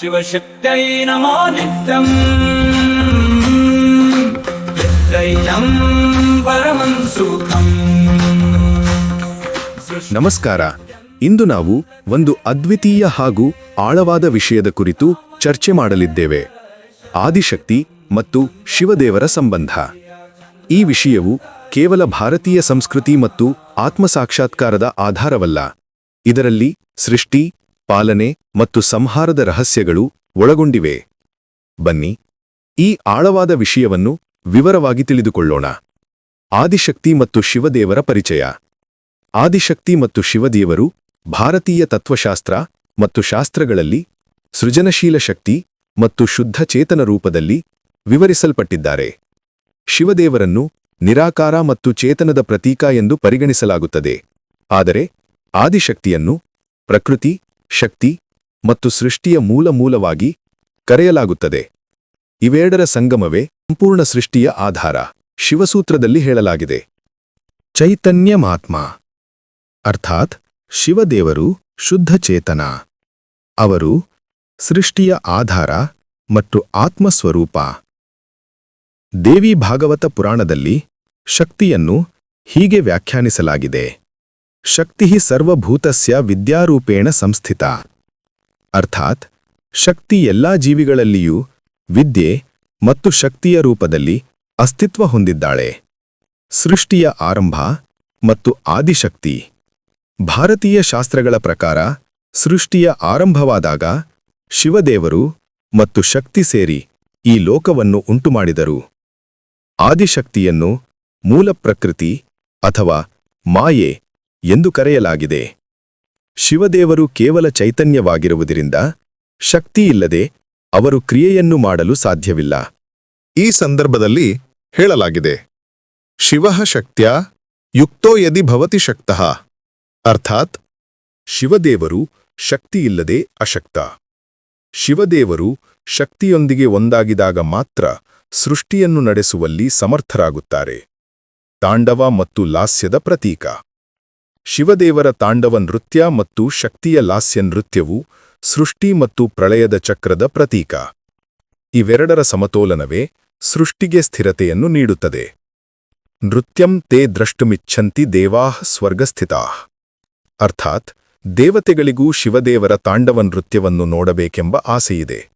शिवशक्त्यै नमो नित्यम् नित्यैनं परमं सुखम् ನಮಸ್ಕಾರ ಇಂದು ನಾವು ಒಂದು ಅದ್ವಿತೀಯ ಹಾಗೂ ಆಳವಾದ ವಿಷಯದ ಕುರಿತು ಚರ್ಚೆ ಮಾಡಲಿದ್ದೇವೆ ಆದಿಶಕ್ತಿ ಮತ್ತು ಶಿವದೇವರ ಸಂಬಂಧ ಈ ವಿಷಯವು ಕೇವಲ ಭಾರತೀಯ ಸಂಸ್ಕೃತಿ ಮತ್ತು ಆತ್ಮಸಾಕ್ಷಾತ್ಕಾರದ ಆಧಾರವಲ್ಲ ಇದರಲ್ಲಿ ಸೃಷ್ಟಿ ಪಾಲನೆ ಮತ್ತು ಸಂಹಾರದ ರಹಸ್ಯಗಳು ಒಳಗೊಂಡಿವೆ. ಬನ್ನಿ, ಈ ಆಳವಾದ ವಿಷಯವನ್ನು ವಿವರವಾಗಿ ತಿಳಿದುಕೊಳ್ಳೋಣ. ಆದಿಶಕ್ತಿ ಮತ್ತು ಶಿವದೇವರ ಪರಿಚಯ. ಆದಿಶಕ್ತಿ ಮತ್ತು ಶಿವದೇವರು ಭಾರತೀಯ ತತ್ವಶಾಸ್ತ್ರ ಮತ್ತು ಶಾಸ್ತ್ರಗಳಲ್ಲಿ ಸೃಜನಶೀಲ ಶಕ್ತಿ ಮತ್ತು ಶುದ್ಧ ಚೇತನ ರೂಪದಲ್ಲಿ ವಿವರಿಸಲ್ಪಟ್ಟಿದ್ದಾರೆ. ಶಿವದೇವರನ್ನು ನಿರಾಕಾರ ಮತ್ತು ಚೇತನದ ಪ್ರತೀಕ ಎಂದು ಪರಿಗಣಿಸಲಾಗುತ್ತದೆ. ಆದರೆ, ಆದಿಶಕ್ತಿಯನ್ನು ಪ್ರಕೃತಿ ಶಕ್ತಿ ಮತ್ತು ಸೃಷ್ಟಿಯ ಮೂಲ ಮೂಲವಾಗಿ ಕರೆಯಲಾಗುತ್ತದೆ. ಇವೆರಡರ ಸಂಗಮವೇ ಸಂಪೂರ್ಣ ಸೃಷ್ಟಿಯ ಆಧಾರ. ಶಿವಸೂತ್ರದಲ್ಲಿ ಹೇಳಲಾಗಿದೆ. ಚೈತನ್ಯ ಮಾತ್ಮ. ಅರ್ಥಾತ್ ಶಿವದೇವರು ಶುದ್ಧ ಚೇತನ. ಅವರು ಸೃಷ್ಟಿಯ ಆಧಾರ ಮತ್ತು ಆತ್ಮಸ್ವರೂಪ. ದೇವಿ ಭಾಗವತ ಪುರಾಣದಲ್ಲಿ ಶಕ್ತಿಯನ್ನು ಹೀಗೆ ವ್ಯಾಖ್ಯಾನಿಸಲಾಗಿದೆ. ಶಕ್ತಿ ಸರ್ವಭೂತಸ್ಯ ವಿದ್ಯಾರೂಪೇಣ ಸಂಸ್ಥಿತ. ಅರ್ಥಾತ್, ಶಕ್ತಿ ಎಲ್ಲಾ ಜೀವಿಗಳಲ್ಲಿಯೂ ವಿದ್ಯೆ ಮತ್ತು ಶಕ್ತಿಯ ರೂಪದಲ್ಲಿ ಅಸ್ತಿತ್ವ ಹೊಂದಿದ್ದಾಳೆ. ಸೃಷ್ಟಿಯ ಆರಂಭ ಮತ್ತು ಆದಿಶಕ್ತಿ. ಭಾರತೀಯ ಶಾಸ್ತ್ರಗಳ ಪ್ರಕಾರ ಸೃಷ್ಟಿಯ ಆರಂಭವಾದಾಗ ಶಿವದೇವರು ಮತ್ತು ಶಕ್ತಿ ಸೇರಿ ಈ ಲೋಕವನ್ನು ಉಂಟುಮಾಡಿದರು. ಆದಿಶಕ್ತಿಯನ್ನು ಮೂಲ ಪ್ರಕೃತಿ ಅಥವಾ ಮಾಯೆ ಎಂದು ಕರೆಯಲಾಗಿದೆ. ಶಿವದೇವರು ಕೇವಲ ಚೈತನ್ಯವಾಗಿರುವುದರಿಂದ ಶಕ್ತಿಯಿಲ್ಲದೆ ಅವರು ಕ್ರಿಯೆಯನ್ನು ಮಾಡಲು ಸಾಧ್ಯವಿಲ್ಲ. ಈ ಸಂದರ್ಭದಲ್ಲಿ ಹೇಳಲಾಗಿದೆ, ಶಿವಃ ಶಕ್ತ್ಯ ಯುಕ್ತೋ ಯದಿ ಭವತಿ ಶಕ್ತಃ. ಅರ್ಥಾತ್, ಶಿವದೇವರು ಶಕ್ತಿಯಿಲ್ಲದೆ ಅಶಕ್ತ. ಶಿವದೇವರು ಶಕ್ತಿಯೊಂದಿಗೆ ಒಂದಾಗಿದಾಗ ಮಾತ್ರ ಸೃಷ್ಟಿಯನ್ನು ನಡೆಸುವಲ್ಲಿ ಸಮರ್ಥರಾಗುತ್ತಾರೆ. ತಾಂಡವ ಮತ್ತು ಲಾಸ್ಯದ ಪ್ರತೀಕ. ಶಿವದೇವರ ತಾಂಡವ ನೃತ್ಯ ಮತ್ತು ಶಕ್ತಿಯ ಲಾಸ್ಯ ನೃತ್ಯವು ಸೃಷ್ಟಿ ಮತ್ತು ಪ್ರಳಯದ ಚಕ್ರದ ಪ್ರತೀಕ. ಇವೆರಡರ ಸಮತೋಲನವೇ ಸೃಷ್ಟಿಗೆ ಸ್ಥಿರತೆಯನ್ನು ನೀಡುತ್ತದೆ. ನೃತ್ಯಂ ತೇ ದ್ರಷ್ಟುಮಿಚ್ಛಂತಿ ದೇವಾಃ ಸ್ವರ್ಗಸ್ಥಿತಾ. ಅರ್ಥಾತ್ ದೇವತೆಗಳಿಗೂ ಶಿವದೇವರ ತಾಂಡವ ನೃತ್ಯವನ್ನು ನೋಡಬೇಕೆಂಬ ಆಸೆಯಿದೆ.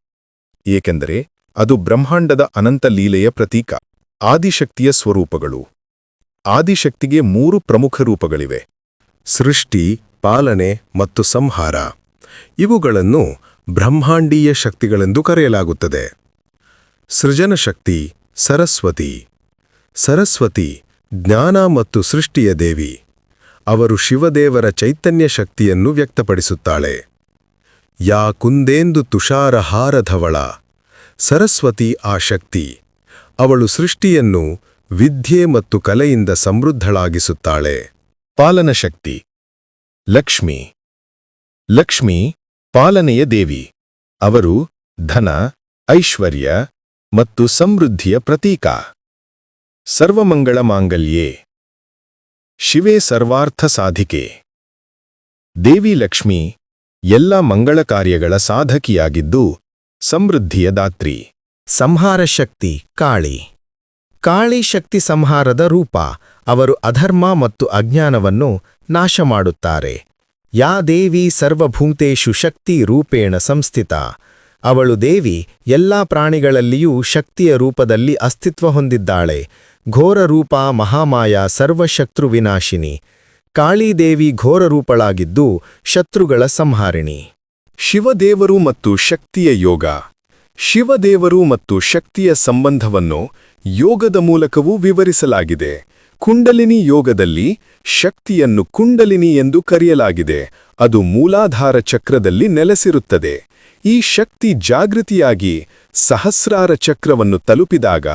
ಏಕೆಂದರೆ ಅದು ಬ್ರಹ್ಮಾಂಡದ ಅನಂತ ಲೀಲೆಯ ಪ್ರತೀಕ. ಆದಿಶಕ್ತಿಯ ಸ್ವರೂಪಗಳು. ಆದಿಶಕ್ತಿಗೆ ಮೂರು ಪ್ರಮುಖ ರೂಪಗಳಿವೆ. ಸೃಷ್ಟಿ, ಪಾಲನೆ ಮತ್ತು ಸಂಹಾರ. ಇವುಗಳನ್ನು ಬ್ರಹ್ಮಾಂಡೀಯ ಶಕ್ತಿಗಳೆಂದು ಕರೆಯಲಾಗುತ್ತದೆ. ಸೃಜನಶಕ್ತಿ, ಸರಸ್ವತಿ. ಸರಸ್ವತಿ, ಜ್ಞಾನ ಮತ್ತು ಸೃಷ್ಟಿಯ ದೇವಿ. ಅವರು ಶಿವದೇವರ ಚೈತನ್ಯ ಶಕ್ತಿಯನ್ನು ವ್ಯಕ್ತಪಡಿಸುತ್ತಾಳೆ. ಯಾ ಕುಂದೇಂದು ತುಷಾರಹಾರಧವಳ ಸರಸ್ವತಿ ಆ ಶಕ್ತಿ. ಅವಳು ಸೃಷ್ಟಿಯನ್ನು ವಿದ್ಯೆ ಮತ್ತು ಕಲೆಯಿಂದ ಸಮೃದ್ಧಳಾಗಿಸುತ್ತಾಳೆ. ಪಾಲನಶಕ್ತಿ ಲಕ್ಷ್ಮಿ. ಲಕ್ಷ್ಮಿ, ಪಾಲನೆಯ ದೇವಿ. ಅವರು ಧನ, ಐಶ್ವರ್ಯ ಮತ್ತು ಸಮೃದ್ಧಿಯ ಪ್ರತೀಕ. ಸರ್ವಮಂಗಳ ಮಾಂಗಲ್ಯೇ. ಶಿವೇ ಸರ್ವಾರ್ಥ ಸಾಧಿಕೆ. ದೇವಿ ಲಕ್ಷ್ಮಿ, ಎಲ್ಲ ಮಂಗಳ ಕಾರ್ಯಗಳ ಸಾಧಕಿಯಾಗಿದ್ದು ಸಮೃದ್ಧಿಯ ದಾತ್ರಿ. ಸಂಹಾರ ಶಕ್ತಿ, ಕಾಳಿ. ಕಾಳಿ ಶಕ್ತಿ ಸಂಹಾರದ ರೂಪ ಅವರು ಅಧರ್ಮ ಮತ್ತು ಅಜ್ಞಾನವನ್ನು ನಾಶ ಮಾಡುತ್ತಾರೆ ಯಾ ದೇವಿ ಸರ್ವಭೂತೇಶು ಶಕ್ತಿ ರೂಪೇಣ ಸಂಸ್ಥಿತ. ಅವಳು ದೇವಿ ಎಲ್ಲಾ ಪ್ರಾಣಿಗಳಲ್ಲಿಯೂ ಶಕ್ತಿಯ ರೂಪದಲ್ಲಿ ಅಸ್ತಿತ್ವ ಹೊಂದಿದ್ದಾಳೆ. ಘೋರ ರೂಪ ಮಹಾಮಾಯ ಸರ್ವಶತ್ರು ವಿನಾಶಿನಿ. ಕಾಳೀದೇವಿ ಘೋರ ರೂಪಳಾಗಿದ್ದು ಶತ್ರುಗಳ ಸಂಹಾರಿಣಿ. ಶಿವದೇವರು ಮತ್ತು ಶಕ್ತಿಯ ಯೋಗ. ಶಿವದೇವರು ಮತ್ತು ಶಕ್ತಿಯ ಸಂಬಂಧವನ್ನು ಯೋಗದ ಮೂಲಕವೂ ವಿವರಿಸಲಾಗಿದೆ. ಕುಂಡಲಿನಿ ಯೋಗದಲ್ಲಿ ಶಕ್ತಿಯನ್ನು ಕುಂಡಲಿನಿ ಎಂದು ಕರೆಯಲಾಗಿದೆ. ಅದು ಮೂಲಾಧಾರ ಚಕ್ರದಲ್ಲಿ ನೆಲೆಸಿರುತ್ತದೆ. ಈ ಶಕ್ತಿ ಜಾಗೃತಿಯಾಗಿ ಸಹಸ್ರಾರ ಚಕ್ರವನ್ನು ತಲುಪಿದಾಗ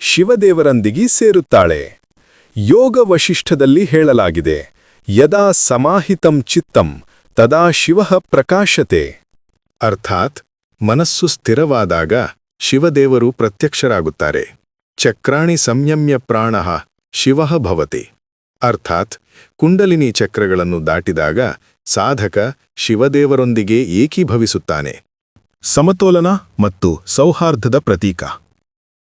ಶಿವದೇವರೊಂದಿಗೆ ಸೇರುತ್ತಾಳೆ. ಯೋಗ ವಶಿಷ್ಠದಲ್ಲಿ ಹೇಳಲಾಗಿದೆ, ಯದಾ ಸಮಾಹಿತಂ ಚಿತ್ತಂ, ತದಾ ಶಿವಃ ಪ್ರಕಾಶತೆ. ಅರ್ಥಾತ್, ಮನಸ್ಸು ಸ್ಥಿರವಾದಾಗ ಶಿವದೇವರು ಪ್ರತ್ಯಕ್ಷರಾಗುತ್ತಾರೆ. ಚಕ್ರಾಣಿ ಸಂಯಮ್ಯ ಪ್ರಾಣಃ ಶಿವಃ ಭವತಿ. ಅರ್ಥಾತ್ ಕುಂಡಲಿನಿ ಚಕ್ರಗಳನ್ನು ದಾಟಿದಾಗ ಸಾಧಕ ಶಿವದೇವರೊಂದಿಗೆ ಏಕೀಭವಿಸುತ್ತಾನೆ. ಸಮತೋಲನ ಮತ್ತು ಸೌಹಾರ್ದದ ಪ್ರತೀಕ.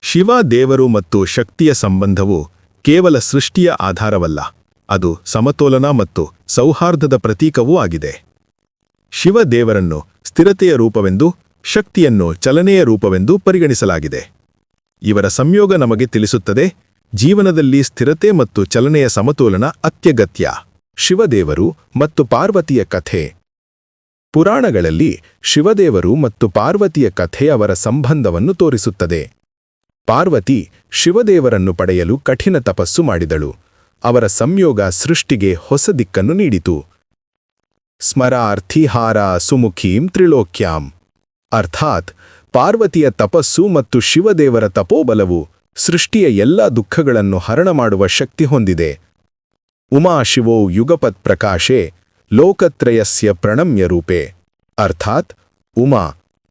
ಶಿವ ದೇವರು ಮತ್ತು ಶಕ್ತಿಯ ಸಂಬಂಧವು ಕೇವಲ ಸೃಷ್ಟಿಯ ಆಧಾರವಲ್ಲ, ಅದು ಸಮತೋಲನ ಮತ್ತು ಸೌಹಾರ್ದದ ಪ್ರತೀಕವೂ ಆಗಿದೆ. ಶಿವ ದೇವರನ್ನು ಸ್ಥಿರತೆಯ ರೂಪವೆಂದು, ಶಕ್ತಿಯನ್ನು ಚಲನೆಯ ರೂಪವೆಂದು ಪರಿಗಣಿಸಲಾಗಿದೆ. ಇವರ ಸಂಯೋಗ ನಮಗೆ ತಿಳಿಸುತ್ತದೆ ಜೀವನದಲ್ಲಿ ಸ್ಥಿರತೆ ಮತ್ತು ಚಲನೆಯ ಸಮತೋಲನ ಅತ್ಯಗತ್ಯ. ಶಿವದೇವರು ಮತ್ತು ಪಾರ್ವತಿಯ ಕಥೆ. ಪುರಾಣಗಳಲ್ಲಿ ಶಿವದೇವರು ಮತ್ತು ಪಾರ್ವತಿಯ ಕಥೆ ಅವರ ಸಂಬಂಧವನ್ನು ತೋರಿಸುತ್ತದೆ. ಪಾರ್ವತಿ ಶಿವದೇವರನ್ನು ಪಡೆಯಲು ಕಠಿಣ ತಪಸ್ಸು ಮಾಡಿದಳು. ಅವರ ಸಂಯೋಗ ಸೃಷ್ಟಿಗೆ ಹೊಸ ದಿಕ್ಕನ್ನು ನೀಡಿತು. ಸ್ಮರಾರ್ಥಿಹಾರ ಸುಮುಖೀಂ ತ್ರಿಲೋಕ್ಯಾಂ. ಅರ್ಥಾತ್ ಪಾರ್ವತಿಯ ತಪಸ್ಸು ಮತ್ತು ಶಿವದೇವರ ತಪೋಬಲವು ಸೃಷ್ಟಿಯ ಎಲ್ಲಾ ದುಃಖಗಳನ್ನು ಹರಣ ಮಾಡುವ ಶಕ್ತಿ ಹೊಂದಿದೆ. ಉಮಾ ಶಿವೋ ಯುಗಪತ್ ಪ್ರಕಾಶೆ ಲೋಕತ್ರಯಸ್ಯ ಪ್ರಣಮ್ಯ ರೂಪೆ. ಅರ್ಥಾತ್, ಉಮಾ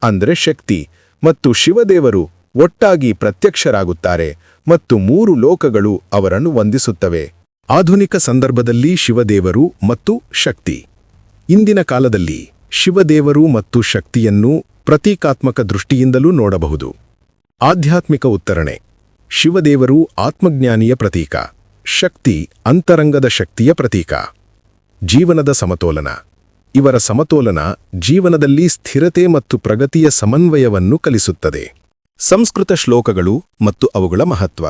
ಅಂದರೆ ಶಕ್ತಿ ಮತ್ತು ಶಿವದೇವರು ಒಟ್ಟಾಗಿ ಪ್ರತ್ಯಕ್ಷರಾಗುತ್ತಾರೆ ಮತ್ತು ಮೂರು ಲೋಕಗಳು ಅವರನ್ನು ವಂದಿಸುತ್ತವೆ. ಆಧುನಿಕ ಸಂದರ್ಭದಲ್ಲಿ ಶಿವದೇವರು ಮತ್ತು ಶಕ್ತಿ. ಇಂದಿನ ಕಾಲದಲ್ಲಿ ಶಿವದೇವರು ಮತ್ತು ಶಕ್ತಿಯನ್ನು ಪ್ರತೀಕಾತ್ಮಕ ದೃಷ್ಟಿಯಿಂದಲೂ ನೋಡಬಹುದು. ಆಧ್ಯಾತ್ಮಿಕ ಉತ್ತರಣೆ. ಶಿವದೇವರು ಆತ್ಮಜ್ಞಾನಿಯ ಪ್ರತೀಕ, ಶಕ್ತಿ ಅಂತರಂಗದ ಶಕ್ತಿಯ ಪ್ರತೀಕ. ಜೀವನದ ಸಮತೋಲನ. ಇವರ ಸಮತೋಲನ ಜೀವನದಲ್ಲಿ ಸ್ಥಿರತೆ ಮತ್ತು ಪ್ರಗತಿಯ ಸಮನ್ವಯವನ್ನು ಕಲಿಸುತ್ತದೆ. ಸಂಸ್ಕೃತ ಶ್ಲೋಕಗಳು ಮತ್ತು ಅವುಗಳ ಮಹತ್ವ.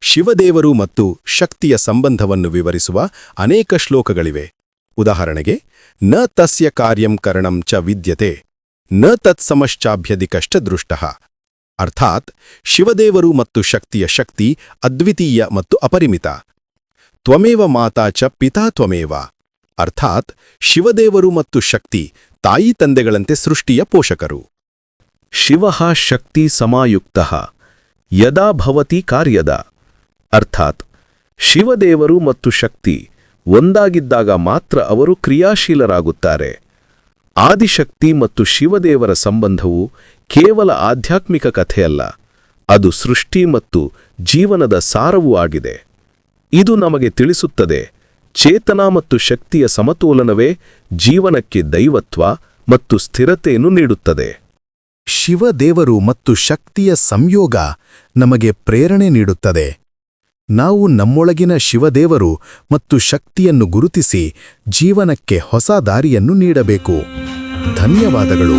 ಶಿವದೇವರು ಮತ್ತು ಶಕ್ತಿಯ ಸಂಬಂಧವನ್ನು ವಿವರಿಸುವ ಅನೇಕ ಶ್ಲೋಕಗಳಿವೆ. ಉದಾಹರಣೆಗೆ, ನ ತಸ್ಯ ಕಾರ್ಯಂ ಕರಣಂ ಚ ವಿದ್ಯತೆ, ನ ತತ್ಸಮಶ್ಚಾಭ್ಯದಿ ದೃಷ್ಟ ಅರ್ಥಾತ್ ಶಿವದೇವರು ಮತ್ತು ಶಕ್ತಿಯ ಶಕ್ತಿ ಅದ್ವಿತೀಯ ಮತ್ತು ಅಪರಿಮಿತ. ತ್ವಮೇವ ಮಾತಾ ಚ ಪಿತಾ ತ್ವಮೇವ. ಅರ್ಥಾತ್ ಶಿವದೇವರು ಮತ್ತು ಶಕ್ತಿ ತಾಯಿ ತಂದೆಗಳಂತೆ ಸೃಷ್ಟಿಯ ಪೋಷಕರು. ಶಿವ ಶಕ್ತಿ ಸಮಾಯುಕ್ತ ಯದಾ ಭವತಿ ಕಾರ್ಯದ. ಅರ್ಥಾತ್ ಶಿವದೇವರು ಮತ್ತು ಶಕ್ತಿ ಒಂದಾಗಿದ್ದಾಗ ಮಾತ್ರ ಅವರು ಕ್ರಿಯಾಶೀಲರಾಗುತ್ತಾರೆ. ಆದಿಶಕ್ತಿ ಮತ್ತು ಶಿವದೇವರ ಸಂಬಂಧವು ಕೇವಲ ಆಧ್ಯಾತ್ಮಿಕ ಕಥೆಯಲ್ಲ, ಅದು ಸೃಷ್ಟಿ ಮತ್ತು ಜೀವನದ ಸಾರವೂ ಆಗಿದೆ. ಇದು ನಮಗೆ ತಿಳಿಸುತ್ತದೆ, ಚೇತನ ಮತ್ತು ಶಕ್ತಿಯ ಸಮತೋಲನವೇ ಜೀವನಕ್ಕೆ ದೈವತ್ವ ಮತ್ತು ಸ್ಥಿರತೆಯನ್ನು ನೀಡುತ್ತದೆ. ಶಿವದೇವರು ಮತ್ತು ಶಕ್ತಿಯ ಸಂಯೋಗ ನಮಗೆ ಪ್ರೇರಣೆ ನೀಡುತ್ತದೆ. ನಾವು ನಮ್ಮೊಳಗಿನ ಶಿವದೇವರು ಮತ್ತು ಶಕ್ತಿಯನ್ನು ಗುರುತಿಸಿ ಜೀವನಕ್ಕೆ ಹೊಸ ದಾರಿಯನ್ನು ನೀಡಬೇಕು. ಧನ್ಯವಾದಗಳು.